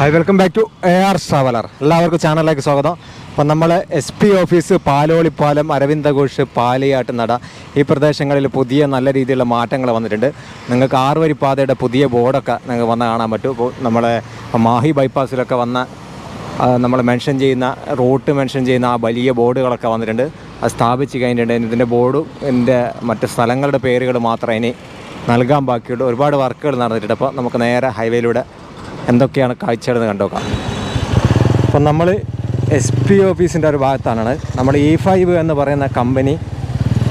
Hi welcome back to A R traveller എല്ലാവർക്കും ചാനലിലേക്ക് സ്വാഗതം. അപ്പം നമ്മൾ S P office Palolippalam Aravinda Ghosh Paliyattu നട ഈ പ്രദേശങ്ങളിൽ പുതിയ നല്ല രീതിയിലുള്ള മാറ്റങ്ങൾ വന്നിട്ടുണ്ട്. നിങ്ങൾക്ക് ആറുവരി പാതയുടെ പുതിയ ബോർഡൊക്കെ നിങ്ങൾക്ക് വന്ന് കാണാൻ പറ്റും. ഇപ്പോൾ നമ്മളെ മാഹി ബൈപ്പാസിലൊക്കെ വന്ന നമ്മൾ മെൻഷൻ ചെയ്യുന്ന റൂട്ട് മെൻഷൻ ചെയ്യുന്ന ആ വലിയ ബോർഡുകളൊക്കെ വന്നിട്ടുണ്ട്. അത് സ്ഥാപിച്ച് കഴിഞ്ഞിട്ടുണ്ട്. ഇതിന്റെ ബോർഡും ഇതിന്റെ മറ്റ് സ്ഥലങ്ങളുടെ പേരുകൾ മാത്രമേ ഇനി നൽകാൻ ബാക്കിയുള്ളൂ ഒരുപാട് വർക്കുകൾ നടന്നിട്ടുണ്ട്. അപ്പോൾ നമുക്ക് നേരെ ഹൈവേയിലൂടെ എന്തൊക്കെയാണ് കാഴ്ചകളെന്ന് കണ്ടോക്കാം അപ്പം നമ്മൾ എസ് പി ഓഫീസിന്റെ ഒരു ഭാഗത്താണ് നമ്മൾ ഇ ഫൈവ് എന്ന് പറയുന്ന കമ്പനി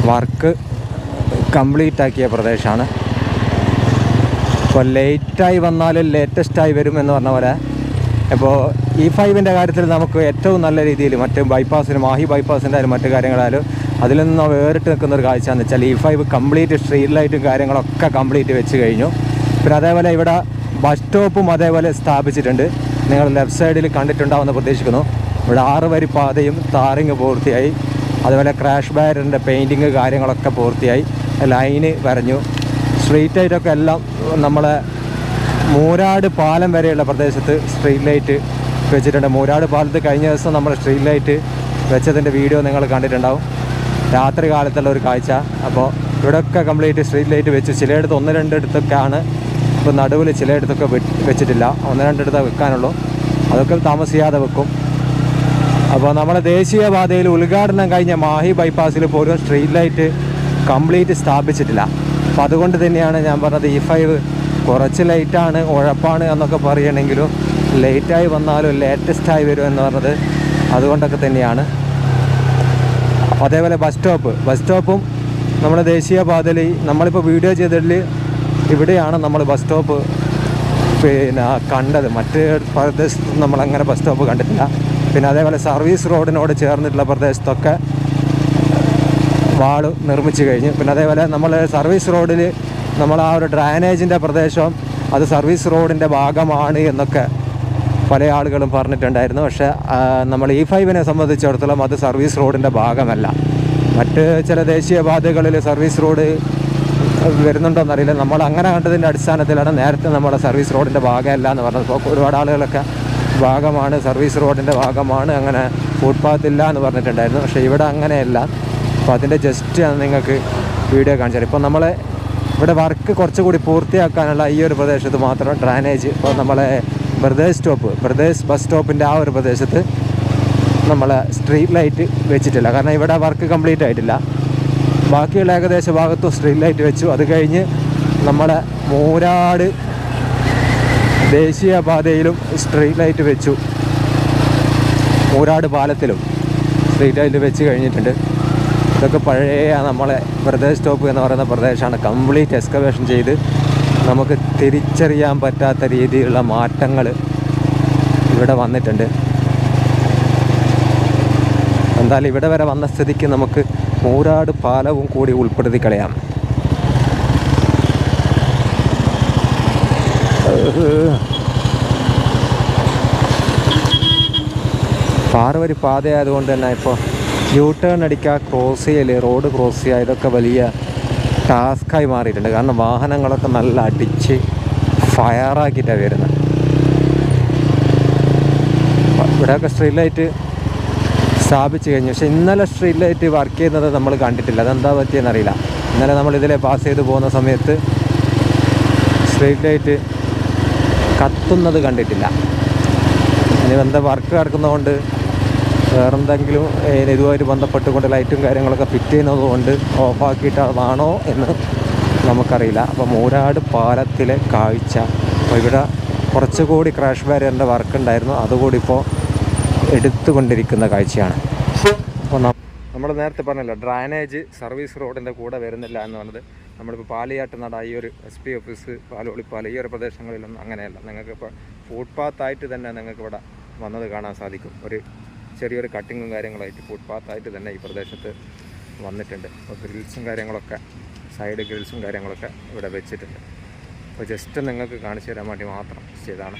വർക്ക് കംപ്ലീറ്റ് ആക്കിയ പ്രദേശമാണ്. ഇപ്പോൾ ലേറ്റായി വന്നാലും ലേറ്റസ്റ്റായി വരും എന്ന് പറഞ്ഞ പോലെ ഇപ്പോൾ ഇ ഫൈവിന്റെ കാര്യത്തിൽ നമുക്ക് ഏറ്റവും നല്ല രീതിയിൽ മറ്റ് ബൈപ്പാസിന് മാഹി ബൈപ്പാസിന്റെ ആയാലും മറ്റു കാര്യങ്ങളായാലും അതിൽ നിന്ന് വേറിട്ട് നിൽക്കുന്ന ഒരു കാഴ്ച എന്ന് വെച്ചാൽ ഇ ഫൈവ് കംപ്ലീറ്റ് സ്ട്രീറ്റ് ലൈറ്റും കാര്യങ്ങളൊക്കെ കംപ്ലീറ്റ് വെച്ച് കഴിഞ്ഞു. പിന്നെ അതേപോലെ ഇവിടെ ബസ് സ്റ്റോപ്പും അതേപോലെ സ്ഥാപിച്ചിട്ടുണ്ട്. നിങ്ങൾ ലെഫ്റ്റ് സൈഡിൽ കണ്ടിട്ടുണ്ടാവുമെന്ന് പ്രതീക്ഷിക്കുന്നു. ഇവിടെ ആറ് വരി പാതയും താറിങ് പൂർത്തിയായി. അതുപോലെ ക്രാഷ് ബാരറിന്റെ പെയിന്റിങ് കാര്യങ്ങളൊക്കെ പൂർത്തിയായി. ലൈന് വരഞ്ഞു. സ്ട്രീറ്റ് ലൈറ്റൊക്കെ എല്ലാം നമ്മളെ മൂരാട് പാലം വരെയുള്ള പ്രദേശത്ത് സ്ട്രീറ്റ് ലൈറ്റ് വെച്ചിട്ടുണ്ട്. മൂരാട് പാലത്ത് കഴിഞ്ഞ ദിവസം നമ്മൾ സ്ട്രീറ്റ് ലൈറ്റ് വെച്ചതിന്റെ വീഡിയോ നിങ്ങൾ കണ്ടിട്ടുണ്ടാവും. രാത്രി കാലത്തുള്ള ഒരു കാഴ്ച. അപ്പോൾ ഇവിടെയൊക്കെ കംപ്ലീറ്റ് സ്ട്രീറ്റ് ലൈറ്റ് വെച്ച്. ചിലയിടത്ത് ഒന്ന് രണ്ടിടത്തൊക്കെയാണ് ഇപ്പോൾ നടുവിൽ ചിലയിടത്തൊക്കെ വെച്ചിട്ടില്ല. ഒന്ന് രണ്ടിടത്ത് വെക്കാനുള്ളൂ. അതൊക്കെ താമസിയാതെ വെക്കും. അപ്പോൾ നമ്മുടെ ദേശീയപാതയിൽ ഉദ്ഘാടനം കഴിഞ്ഞ മാഹി ബൈപ്പാസിൽ പോലും സ്ട്രീറ്റ് ലൈറ്റ് കംപ്ലീറ്റ് സ്ഥാപിച്ചിട്ടില്ല. അപ്പോൾ അതുകൊണ്ട് തന്നെയാണ് ഞാൻ പറഞ്ഞത് ഈ ഫൈവ് കുറച്ച് ലൈറ്റാണ് ഉഴപ്പാണ് എന്നൊക്കെ പറയണമെങ്കിലും ലേറ്റായി വന്നാലും ലേറ്റസ്റ്റായി വരും എന്ന് പറഞ്ഞത് അതുകൊണ്ടൊക്കെ തന്നെയാണ്. അതേപോലെ ബസ് സ്റ്റോപ്പ്. ബസ് സ്റ്റോപ്പും നമ്മുടെ ദേശീയപാതയിൽ നമ്മളിപ്പോൾ വീഡിയോ ചെയ്തതിൽ ഇവിടെയാണ് നമ്മൾ ബസ് സ്റ്റോപ്പ് പിന്നെ കണ്ടത്. മറ്റ് പ്രദേശത്ത് നമ്മളങ്ങനെ ബസ് സ്റ്റോപ്പ് കണ്ടിട്ടില്ല. പിന്നെ അതേപോലെ സർവീസ് റോഡിനോട് ചേർന്നിട്ടുള്ള പ്രദേശത്തൊക്കെ വാൾ നിർമ്മിച്ചു കഴിഞ്ഞു. പിന്നെ അതേപോലെ നമ്മൾ സർവീസ് റോഡിൽ നമ്മൾ ആ ഒരു ഡ്രൈനേജിന്റെ പ്രദേശം അത് സർവീസ് റോഡിന്റെ ഭാഗമാണ് എന്നൊക്കെ പല ആളുകളും പറഞ്ഞിട്ടുണ്ടായിരുന്നു. പക്ഷേ നമ്മൾ ഇ ഫൈവിനെ സംബന്ധിച്ചിടത്തോളം അത് സർവീസ് റോഡിന്റെ ഭാഗമല്ല. മറ്റ് ചില ദേശീയപാതകളിൽ സർവീസ് റോഡ് വരുന്നുണ്ടോയെന്നറിയില്ല നമ്മൾ അങ്ങനെ കണ്ടതിന്റെ അടിസ്ഥാനത്തിലാണ് നേരത്തെ നമ്മുടെ സർവീസ് റോഡിന്റെ ഭാഗമല്ല എന്ന് പറഞ്ഞത്. ഇപ്പോൾ ഒരുപാട് ആളുകളൊക്കെ ഭാഗമാണ് സർവീസ് റോഡിന്റെ ഭാഗമാണ് അങ്ങനെ ഫുട്പാത്ത് ഇല്ല എന്ന് പറഞ്ഞിട്ടുണ്ടായിരുന്നു. പക്ഷേ ഇവിടെ അങ്ങനെയല്ല. അപ്പോൾ അതിന്റെ ജസ്റ്റ് നിങ്ങൾക്ക് വീഡിയോ കാണിച്ചാൽ ഇപ്പോൾ നമ്മൾ ഇവിടെ വർക്ക് കുറച്ചുകൂടി പൂർത്തിയാക്കാനുള്ള ഈ ഒരു പ്രദേശത്ത് മാത്രം ഡ്രാനേജ് ഇപ്പോൾ നമ്മളെ ബ്രദേഴ്സ് സ്റ്റോപ്പ് ബ്രദേഴ്സ് ബസ് സ്റ്റോപ്പിന്റെ ആ ഒരു പ്രദേശത്ത് നമ്മളെ സ്ട്രീറ്റ് ലൈറ്റ് വെച്ചിട്ടില്ല. കാരണം ഇവിടെ വർക്ക് കംപ്ലീറ്റ് ആയിട്ടില്ല. ബാക്കിയുള്ള ഏകദേശ ഭാഗത്തും സ്ട്രീറ്റ് ലൈറ്റ് വെച്ചു. അത് കഴിഞ്ഞ് നമ്മുടെ മൂരാട് ദേശീയപാതയിലും സ്ട്രീറ്റ് ലൈറ്റ് വെച്ചു. മൂരാട് പാലത്തിലും സ്ട്രീറ്റ് ലൈറ്റ് വെച്ച് കഴിഞ്ഞിട്ടുണ്ട്. ഇതൊക്കെ പഴയ നമ്മളെ പ്രദേശ് സ്റ്റോപ്പ് എന്ന് പറയുന്ന പ്രദേശമാണ്. കംപ്ലീറ്റ് എക്സ്കവേഷൻ ചെയ്ത് നമുക്ക് തിരിച്ചറിയാൻ പറ്റാത്ത രീതിയിലുള്ള മാറ്റങ്ങൾ ഇവിടെ വന്നിട്ടുണ്ട്. എന്തായാലും ഇവിടെ വരെ വന്ന സ്ഥിതിക്ക് നമുക്ക് മൂരാട് പാലവും കൂടി ഉൾപ്പെടുത്തി കളയാം. പാറവരി പാതയായതുകൊണ്ട് തന്നെ ഇപ്പോൾ യൂ ടേൺ അടിക്കുക ക്രോസ് ചെയ്യൽ റോഡ് ക്രോസ് ചെയ്യുക ഇതൊക്കെ വലിയ ടാസ്ക്കായി മാറിയിട്ടുണ്ട്. കാരണം വാഹനങ്ങളൊക്കെ നല്ല അടിച്ച് ഫയറാക്കിയിട്ടാണ് വരുന്നത്. ഇവിടെയൊക്കെ സ്ട്രീറ്റ് ലൈറ്റ് സ്ഥാപിച്ചു കഴിഞ്ഞു. പക്ഷെ ഇന്നലെ സ്ട്രീറ്റ് ലൈറ്റ് വർക്ക് ചെയ്യുന്നത് നമ്മൾ കണ്ടിട്ടില്ല. അതെന്താ പറ്റിയെന്നറിയില്ല ഇന്നലെ നമ്മൾ ഇതിലെ പാസ് ചെയ്ത് പോകുന്ന സമയത്ത് സ്ട്രീറ്റ് ലൈറ്റ് കത്തുന്നത് കണ്ടിട്ടില്ല. ഇനി എന്താ വർക്ക് നടക്കുന്നതുകൊണ്ട് വേറെന്തെങ്കിലും ഇതുമായിട്ട് ബന്ധപ്പെട്ടുകൊണ്ട് ലൈറ്റും കാര്യങ്ങളൊക്കെ ഫിറ്റ് ചെയ്യുന്നതുകൊണ്ട് കൊണ്ട് ഓഫാക്കിയിട്ടാണോ എന്ന് നമുക്കറിയില്ല. അപ്പോൾ മൂരാട് പാലത്തിലെ കാഴ്ച. ഇവിടെ കുറച്ചുകൂടി ക്രാഷ് ബാരിയറിന്റെ വർക്ക് ഉണ്ടായിരുന്നു. അതുകൂടി ഇപ്പോൾ എടുത്തുകൊണ്ടിരിക്കുന്ന കാഴ്ചയാണ്. അപ്പോൾ നമ്മൾ നേരത്തെ പറഞ്ഞല്ലോ ഡ്രൈനേജ് സർവീസ് റോഡിന്റെ കൂടെ വരുന്നില്ല എന്ന് പറഞ്ഞത്. നമ്മളിപ്പോൾ പാലിയാട്ട് നട ഈ ഒരു എസ് പി ഓഫീസ് പാലോളിപ്പാല ഈ ഒരു പ്രദേശങ്ങളിലൊന്നും അങ്ങനെയല്ല. നിങ്ങൾക്ക് ഇപ്പോൾ ഫുട്പാത്തായിട്ട് തന്നെ നിങ്ങൾക്ക് ഇവിടെ വന്നത് കാണാൻ സാധിക്കും. ഒരു ചെറിയൊരു കട്ടിങ്ങും കാര്യങ്ങളായിട്ട് ഫുട്പാത്തായിട്ട് തന്നെ ഈ പ്രദേശത്ത് വന്നിട്ടുണ്ട്. അപ്പോൾ ഗ്രിൽസും കാര്യങ്ങളൊക്കെ സൈഡ് ഗ്രിൽസും കാര്യങ്ങളൊക്കെ ഇവിടെ വെച്ചിട്ടുണ്ട്. അപ്പോൾ ജസ്റ്റ് നിങ്ങൾക്ക് കാണിച്ചു തരാൻ വേണ്ടി മാത്രം ചെയ്താണ്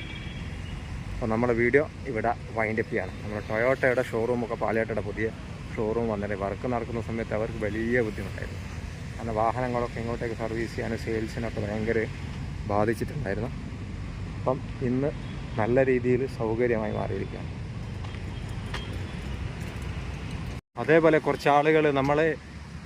അപ്പോൾ നമ്മുടെ വീഡിയോ ഇവിടെ വൈൻഡ് അപ്പ് ചെയ്യാണ്. നമ്മുടെ ടൊയോട്ടയുടെ ഷോറൂമൊക്കെ പാലയാട്ടയുടെ പുതിയ ഷോറൂം വന്നിട്ട് വർക്ക് നടക്കുന്ന സമയത്ത് അവർക്ക് വലിയ ബുദ്ധിമുട്ടായിരുന്നു. കാരണം വാഹനങ്ങളൊക്കെ ഇങ്ങോട്ടേക്ക് സർവീസ് ചെയ്യാനും സെയിൽസിനൊക്കെ ഭയങ്കര ബാധിച്ചിട്ടുണ്ടായിരുന്നു. അപ്പം ഇന്ന് നല്ല രീതിയിൽ സൗകര്യമായി മാറിയിരിക്കുകയാണ്. അതേപോലെ കുറച്ച് ആളുകൾ നമ്മളെ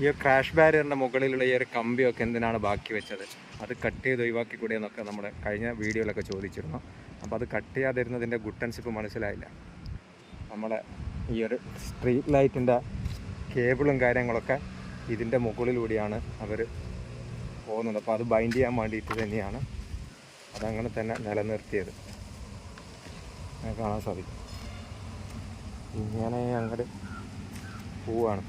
ഈ ക്രാഷ് ബാരിയറിന്റെ മുകളിലുള്ള ഈ ഒരു കമ്പിയൊക്കെ എന്തിനാണ് ബാക്കി വെച്ചത്? അത് കട്ട് ചെയ്ത് ഒഴിവാക്കി കൂടെ എന്നൊക്കെ നമ്മുടെ കഴിഞ്ഞ വീഡിയോയിലൊക്കെ ചോദിച്ചിരുന്നു. അപ്പോൾ അത് കട്ട് ചെയ്യാതിരുന്നതിന്റെ ഗുട്ടൻസ് ഇപ്പോൾ മനസ്സിലായില്ല. നമ്മളെ ഈ ഒരു സ്ട്രീറ്റ് ലൈറ്റിന്റെ കേബിളും കാര്യങ്ങളൊക്കെ ഇതിന്റെ മുകളിലൂടെയാണ് അവർ പോകുന്നത്. അപ്പോൾ അത് ബൈൻഡ് ചെയ്യാൻ വേണ്ടിയിട്ട് തന്നെയാണ് അതങ്ങനെ തന്നെ നിലനിർത്തിയത്. കാണാൻ സാധിക്കും. ഇങ്ങനെ അങ്ങോട്ട് പോവാണ്.